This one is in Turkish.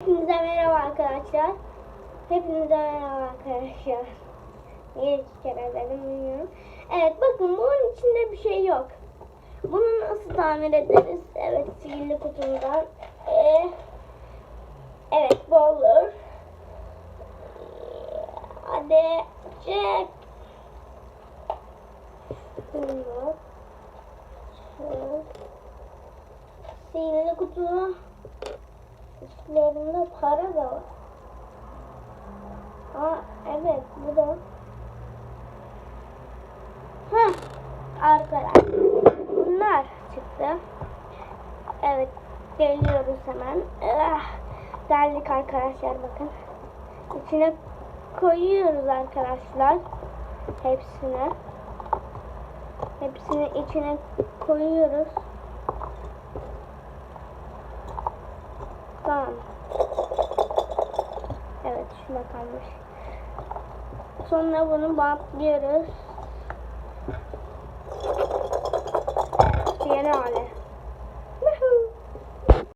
Hepinize merhaba arkadaşlar. Hepinize merhaba arkadaşlar. Niye iki kere dedim bilmiyorum. Evet bakın bunun içinde bir şey yok. Bunu nasıl tamir ederiz? Evet sihirli kutumdan. Ee, evet bu olur. Hadi çek. Bunu. Sihirli kutu. Üstlerinde para da var. Aa evet bu da. Heh arkadaşlar. Bunlar çıktı. Evet geliyoruz hemen. Ah, geldik arkadaşlar bakın. İçine koyuyoruz arkadaşlar. Hepsine. Hepsini içine koyuyoruz. Tamam. Evet şuna kalmış. Sonra bunu bantlıyoruz. Yeni hale.